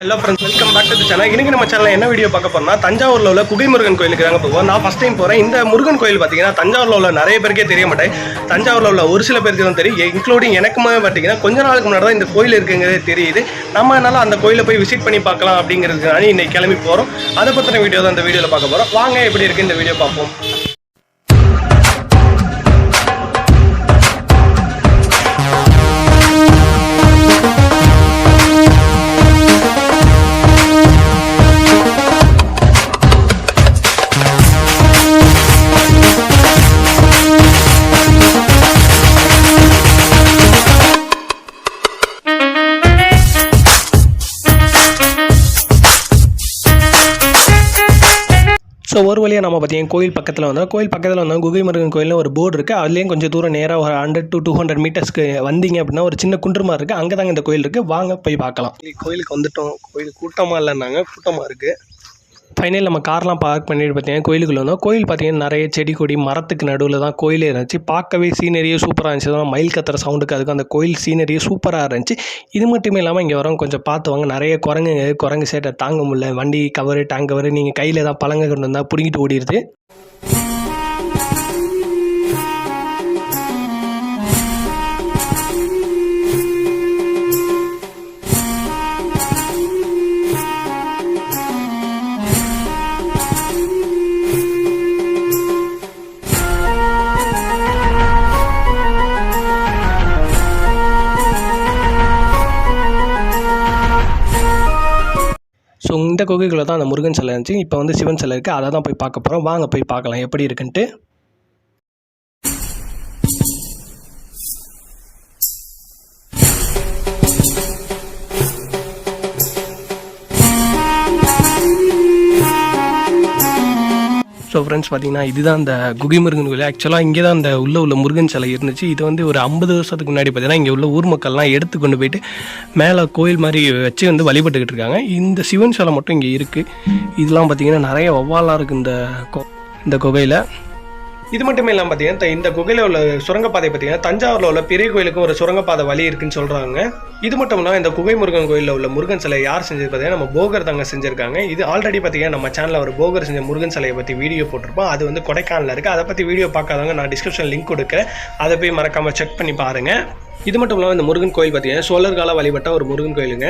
Hello friends welcome back to channel இன்னைக்கு நம்ம channel என்ன வீடியோ பார்க்க போறோம்னா தஞ்சாவூர்ல உள்ள குகை முருகன் கோயிலுக்கு தாங்க போவோம் நான் ஃபர்ஸ்ட் டைம் போறேன். இந்த முருகன் கோயில் பார்த்தீங்கன்னா தஞ்சாவூர்ல உள்ள நிறைய பேருக்கே தெரிய மாட்டேன். தஞ்சாவூர்ல உள்ள ஒரு சில பேருக்கு தான் தெரியும். இன்க்ளூடிங் எனக்குமே பார்த்தீங்கன்னா கொஞ்ச நாளுக்கு முன்னாடி தான் இந்த கோயில் இருக்குங்கிறதே தெரியுது. நம்ம அதனால அந்த கோயிலை போய் விசிட் பண்ணி பார்க்கலாம் அப்படிங்கிறதுனால இன்னைக்கு கிளம்பி போறோம். அதை பத்தின வீடியோ தான் இந்த வீடியோல பார்க்க போறோம். வாங்க எப்படி இருக்கு இந்த வீடியோ பார்ப்போம். ஸோ ஒரு வழியாக நம்ம பார்த்தீங்கன்னா கோயில் பக்கத்தில் வந்தோம். கோயில் பக்கத்தில் வந்தோம். குகை முருகன் கோயிலில் ஒரு போர்டு இருக்குது அதுலேயும் கொஞ்சம் தூரம் நேராக ஒரு ஹண்ட்ரட் டு டூ ஹண்ட்ரட் மீட்டர்ஸ்க்கு வந்தீங்க அப்படின்னா ஒரு சின்ன குன்றுமா இருக்குது அங்கே தாங்க இந்த கோயில் இருக்குது வாங்க போய் பார்க்கலாம். கோயிலுக்கு வந்துட்டோம். கோயில் கூட்டமாக இல்லைன்னாங்க. கூட்டமாக இருக்குது ஃபைனல் நம்ம கார்லாம் பார்க் பண்ணிட்டு பார்த்தீங்கன்னா கோயிலுக்குள்ள வந்தோம். கோயில் பார்த்தீங்கன்னா நிறைய செடி கொடி மரத்துக்கு நடுவில் தான் கோயிலே இருந்துச்சு. பார்க்கவே சீனரியே சூப்பராக இருந்துச்சு. தான் மயில் கத்துற சவுண்டுக்கு அதுக்கு அந்த கோயில் சீனரியே சூப்பராக இருந்துச்சு. இது மட்டுமே இல்லாமல் இங்கே வரவங்க கொஞ்சம் பார்த்துவாங்க நிறைய குரங்கு குரங்கு சேட்டை தாங்க முடியல. வண்டி கவரு டேங்க் கவரு நீங்கள் கையில் தான் பழங்க கொண்டு வந்தால் பிடிங்கிட்டு ஓடிடுது. ஸோ இந்த குகைக்குள்ளே தான் அந்த முருகன் சிலை இருந்துச்சு. இப்போ வந்து சிவன் சிலை இருக்குது அதை தான் போய் பார்க்க போகிறோம் வாங்க போய் பார்க்கலாம். எப்படி இருக்குன்ட்டு. ஸோ ஃப்ரெண்ட்ஸ் பார்த்தீங்கன்னா இதுதான் அந்த குகை முருகன் கோயில் ஆக்சுவலாக இங்கே தான் அந்த உள்ள உள்ள முருகன் சிலை இருந்துச்சு. இது வந்து ஒரு ஐம்பது வருஷத்துக்கு முன்னாடி பார்த்தீங்கன்னா இங்கே உள்ள ஊர் மக்கள்லாம் எடுத்து கொண்டு போயிட்டு மேலே கோயில் மாதிரி வச்சு வந்து வழிபட்டுக்கிட்டு இருக்காங்க. இந்த சிவன் சிலை மட்டும் இங்கே இருக்குது இதெல்லாம் பார்த்தீங்கன்னா நிறைய வவ்வாலாம் இருக்குது இந்த கோ இந்த குகையில். இது மட்டுமே இல்லாமல் பார்த்தீங்கன்னா இந்த குகையில் உள்ள சுரங்கப்பாதை பார்த்தீங்கன்னா தஞ்சாவூரில் உள்ள பெரிய கோயிலுக்கும் ஒரு சுரங்கப்பாதை வழி இருக்குன்னு சொல்கிறாங்க இது மட்டும் இல்லாமல் இந்த குகை முருகன் கோயிலில் உள்ள முருகன் சிலை யார் செஞ்சது பார்த்தீங்கன்னா நம்ம போகர் தாங்க செஞ்சிருக்காங்க. இது ஆல்ரெடி பார்த்தீங்கன்னா நம்ம சேனலில் ஒரு போகர் செஞ்ச முருகன் சிலையை பற்றி வீடியோ போட்டிருப்போம். அது வந்து கொடைக்கானலில் இருக்குது அதை பற்றி வீடியோ பார்க்காதவங்க நான் டிஸ்கிரிப்ஷன் லிங்க் கொடுக்குறேன். அதை போய் மறக்காமல் செக் பண்ணி பாருங்கள் இது மட்டும் இல்லாமல் இந்த முருகன் கோயில் பார்த்தீங்கன்னா சோழர் கால வழிபட்ட ஒரு முருகன் கோயிலுங்க.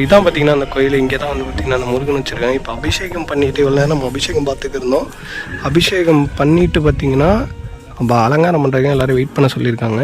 இதான் பார்த்தீங்கன்னா அந்த கோயில். இங்கே தான் வந்து பார்த்தீங்கன்னா அந்த முருகன் வச்சுருக்காங்க. இப்போ அபிஷேகம் பண்ணிட்டு இவ்வளோ நேரம் நம்ம அபிஷேகம் பார்த்துக்கிருந்தோம் அபிஷேகம் பண்ணிட்டு பார்த்தீங்கன்னா நம்ம அலங்காரம் பண்ணுறவங்க எல்லோரும் வெயிட் பண்ண சொல்லியிருக்காங்க.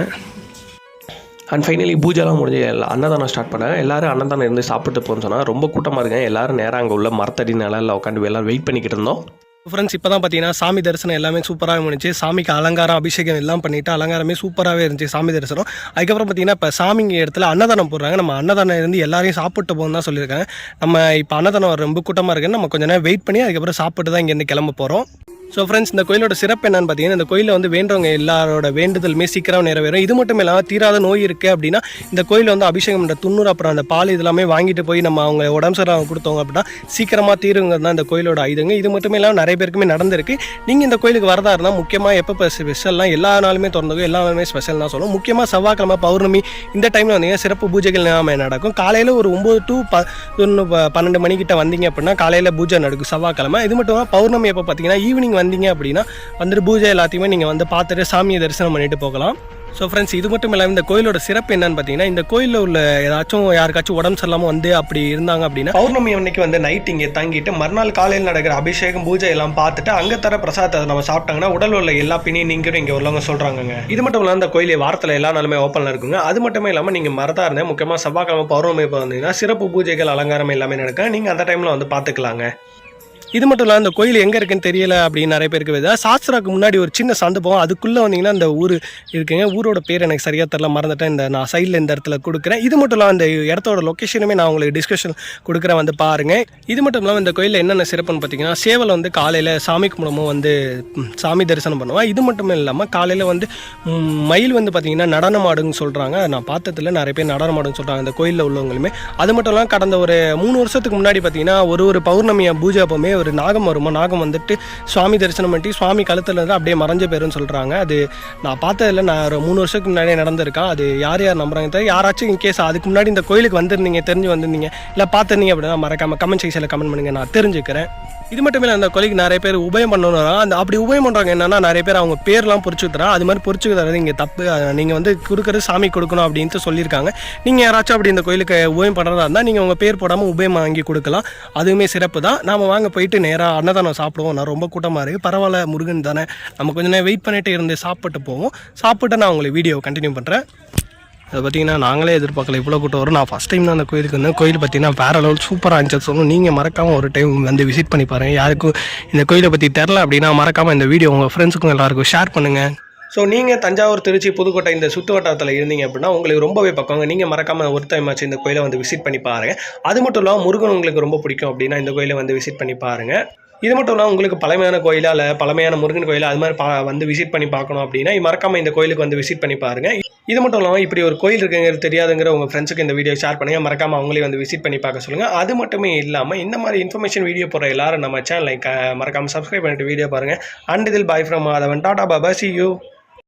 அண்ட் ஃபைனலி பூஜைலாம் முடிஞ்சு எல்லாம் அன்னதானம் ஸ்டார்ட் பண்ணாங்க எல்லாரும் அன்னதானம் இருந்து சாப்பிட்டு போகணும்னு சொன்னால் ரொம்ப கூட்டமாக இருக்காங்க எல்லாரும் நேராக அங்கே உள்ள மரத்தடி நிலையில் உட்காந்து எல்லோரும் வெயிட் பண்ணிக்கிட்டு இருந்தோம். ஃப்ரெண்ட்ஸ் இப்போ தான் பார்த்தீங்கன்னா சாமி தரிசனம் எல்லாமே சூப்பராக இருந்துச்சு சாமிக்கு அலங்காரம் அபிஷேகம் எல்லாம் பண்ணிட்டு அலங்காரமே சூப்பராகவே இருந்துச்சு சாமி தரிசனம். அதுக்கப்புறம் பார்த்தீங்கன்னா இப்போ சாமிங்க இடத்துல அன்னதானம் போடுறாங்க. நம்ம அன்னதானம் இருந்து எல்லாரையும் சாப்பிட்டு போகணும் தான் சொல்லியிருக்காங்க. நம்ம இப்போ அன்னதானம் ரொம்ப கூட்டமாக இருக்குன்னு நம்ம கொஞ்ச நேரம் வெயிட் பண்ணி அதுக்கப்புறம் சாப்பிட்டு தான் இங்கேருந்து கிளம்ப போகிறோம் ஸோ ஃப்ரெண்ட்ஸ் இந்த கோயிலோட சிறப்பு என்னன்னு பார்த்தீங்கன்னா இந்த கோயிலில் வந்து வேண்டவங்க எல்லாரோட வேண்டுதலுமே சீக்கிரம் நிறைவேறும். இது மட்டும் இல்லாமல் தீராத நோய் இருக்குது அப்படின்னா இந்த கோயிலில் வந்து அபிஷேகம் பண்ணுற துண்ணூறு அப்புறம் அந்த பால் இதெல்லாமே வாங்கிட்டு போய் நம்ம அவங்க உடம்பு சரியாக கொடுத்தவங்க அப்படின்னா சீக்கிரமாக தீருங்கிறது தான் இந்த கோயிலோட ஆயுதங்க இது மட்டும் இல்லாமல் நிறைய பேருக்குமே நடந்திருக்கு. நீங்கள் இந்த கோயிலுக்கு வரதா இருந்தால் முக்கியமாக எப்போ ஸ்பெஷல்லாம் எல்லா நாளுமே திறந்தது எல்லா நாளுமே ஸ்பெஷல் தான் சொல்லுவோம். முக்கியமாக செவ்வாய்க்கிழமை பௌர்ணமி இந்த டைமில் வந்தீங்கன்னா சிறப்பு பூஜைகள் எல்லாமே நடக்கும். காலையில் ஒரு ஒம்பது டு ப பன்னெண்டு மணிக்கிட்ட வந்தீங்க அப்படின்னா காலையில் பூஜை நடக்கும் செவ்வாய்க்கிழமை. இது மட்டும் பௌர்ணமி எப்போ பார்த்தீங்கன்னா ஈவினிங் வந்தீங்க அப்படின்னா வந்துட்டு பூஜை எல்லாத்தையுமே நீங்கள் வந்து பார்த்துட்டு சாமியை தரிசனம் பண்ணிட்டு போகலாம். ஸோ ஃப்ரெண்ட்ஸ் இது மட்டும் இல்லாமல் இந்த கோயிலோட சிறப்பு என்னன்னு பார்த்தீங்கன்னா இந்த கோயிலில் உள்ள ஏதாச்சும் யாருக்காச்சும் உடம்பு சரியில்லாமல் வந்து அப்படி இருந்தாங்க அப்படின்னா பௌர்ணமி அன்னைக்கு வந்து நைட் இங்கே தங்கிட்டு மறுநாள் காலையில் நடக்கிற அபிஷேகம் பூஜை எல்லாம் பார்த்துட்டு அங்கே தர பிரசாதத்தை நம்ம சாப்பிட்டாங்கன்னா உடல் உள்ள எல்லா பிணியும் நீங்களும் இங்கே உள்ளவங்க சொல்கிறாங்க இது மட்டும் இல்லாமல் இந்த கோயில் வாரத்தில் எல்லா நாளுமே ஓப்பனில் இருக்குங்க. அது மட்டுமே இல்லாமல் நீங்கள் மறதா இருந்தேன் முக்கியமாக செவ்வாய்க்கிழமை பௌர்ணமி இப்போ வந்தீங்கன்னா சிறப்பு பூஜைகள் அலங்காரம் எல்லாமே நடக்கும். நீங்கள் அந்த டைமில் வந்து பார்த்துக்கலாங்க. இது மட்டும் இல்லாமல் இந்த கோயில் எங்கே இருக்குன்னு தெரியல அப்படின்னு நிறைய பேருக்கு வருது. சாஸ்திராக்கு முன்னாடி ஒரு சின்ன சந்து அதுக்குள்ளே வந்தீங்கன்னா இந்த ஊர் இருக்குங்க. ஊரோட பேர் எனக்கு சரியாக தெரில மறந்துட்டேன். இந்த நான் சைடில் இந்த இடத்துல கொடுக்குறேன். இது மட்டும் இல்லாமல் இந்த இடத்தோட லொக்கேஷனுமே நான் உங்களுக்கு டிஸ்கஷன் கொடுக்குறேன். வந்து பாருங்கள் இது மட்டும் இல்லாமல் இந்த கோயிலில் என்னென்ன சிறப்புன்னு பார்த்தீங்கன்னா சேவல் வந்து காலையில் சாமி கும்பிடமும் வந்து சாமி தரிசனம் பண்ணுவோம். இது மட்டும் இல்லாமல் காலையில் வந்து மயில் வந்து பார்த்தீங்கன்னா நடனம் ஆடுன்னு சொல்கிறாங்க நான் பார்த்ததில்ல. நிறைய பேர் நடனம் ஆடுன்னு சொல்கிறாங்க இந்த கோயிலில் உள்ளவங்களுமே. அது மட்டும் இல்லாமல் கடந்த ஒரு மூணு வருஷத்துக்கு முன்னாடி பார்த்தீங்கன்னா ஒரு ஒரு பௌர்ணமி பூஜை அப்போமே ஒரு நாகம் வருமா? நாகம் வந்துட்டு சுவாமி தரிசனம் பண்ணி சுவாமி கழுத்தில் இருந்து அப்படியே மறைஞ்ச பேருன்னு சொல்கிறாங்க அது நான் பார்த்ததில்ல. நான் ஒரு மூணு வருஷத்துக்கு முன்னாடியே நடந்திருக்கேன் அது யார் யார் நம்புறாங்க தெரியும் யாராச்சும் இன் கேஸ் அதுக்கு முன்னாடி இந்த கோயிலுக்கு வந்திருந்தீங்க தெரிஞ்சு வந்திருந்தீங்க இல்லை பார்த்துருந்தீங்க அப்படின்னா மறக்காம கமெண்ட் செக்ஷனில் கமெண்ட் பண்ணுங்க. நான் தெரிஞ்சுக்கிறேன். இது மட்டும் இல்லை அந்த கோயிலுக்கு நிறைய பேர் உபயம் பண்ணணும் அந்த அப்படி உபயம் பண்ணுறாங்க என்னன்னா நிறைய பேர் அவங்க பேர்லாம் பொறிச்சு அது மாதிரி பொறிச்சு தரது இங்கே தப்பு நீங்கள் வந்து கொடுக்குறது சாமி கொடுக்கணும் அப்படின்ட்டு சொல்லியிருக்காங்க. நீங்கள் யாராச்சும் அப்படி இந்த கோயிலுக்கு உபயம் பண்ணுறதா இருந்தால் நீங்கள் உங்கள் பேர் போடாமல் உபயம் வாங்கி கொடுக்கலாம். அதுவுமே சிறப்பு தான். நாம் வாங்க போயிட்டு நேராக அன்னதானம் சாப்பிடுவோம். நான் ரொம்ப கூட்டமாக இருக்குது பரவாயில்ல முருகன் தானே. நம்ம கொஞ்ச நேரம் வெயிட் பண்ணிட்டு இருந்து சாப்பிட்டு போவோம். சாப்பிட்டு நான் உங்களுக்கு வீடியோ கண்டினியூ பண்ணுறேன் அதை பார்த்தீங்கன்னா நாங்களே எதிர்பார்க்கல. இவ்வளோ கூட்டம் வரும். நான் ஃபஸ்ட் டைம் தான் அந்த கோயிலுக்கு வந்தேன். கோயில் பார்த்தீங்கன்னா வேற லெவல் சூப்பராக இருந்துச்சு. சொல்லணும் நீங்கள் மறக்காமல் ஒரு டைம் வந்து விசிட் பண்ணி பாருங்கள் யாருக்கும் இந்த கோயிலை பற்றி தெரில அப்படின்னா மறக்காமல் இந்த வீடியோ உங்கள் ஃப்ரெண்ட்ஸுக்கும் எல்லாருக்கும் ஷேர் பண்ணுங்கள் ஸோ நீங்கள் தஞ்சாவூர் திருச்சி புதுக்கோட்டை இந்த சுற்று வட்டாரத்தில் இருந்தீங்க அப்படின்னா உங்களுக்கு ரொம்பவே பக்கங்க நீங்கள் மறக்காமல் ஒரு டைம் ஆச்சு இந்த கோயிலை வந்து விசிட் பண்ணி பாருங்கள் அது மட்டும் இல்லாமல் முருகன் உங்களுக்கு ரொம்ப பிடிக்கும் அப்படின்னா இந்த கோயிலை வந்து விசிட் பண்ணி பாருங்கள் இது மட்டும் இல்லாமல் உங்களுக்கு பழமையான கோயிலா இல்லை பழமையான முருகன் கோயிலா அது மாதிரி பா வந்து விசிட் பண்ணி பார்க்கணும் அப்படின்னா மறக்காமல் இந்த கோயிலுக்கு வந்து விசிட் பண்ணி பாருங்கள் இது மட்டும் இல்லாமல் இப்படி ஒரு கோயில் இருக்குங்கிறது தெரியாதுங்கிற உங்கள் ஃப்ரெண்ட்ஸுக்கு இந்த வீடியோ ஷேர் பண்ணுங்கள் மறக்காமல் அவங்களே வந்து விசிட் பண்ணி பார்க்க சொல்லுங்கள் அது மட்டுமே இல்லாமல் இந்த மாதிரி இன்ஃபர்மேஷன் வீடியோ போடுற எல்லாரும் நம்ம சேனலை மறக்காமல் சப்ஸ்கிரைப் பண்ணிட்டு வீடியோ பாருங்கள் அண்ட் இதில் பாய் ஃப்ரம் மாதவன் டாடா பாபா சி யூ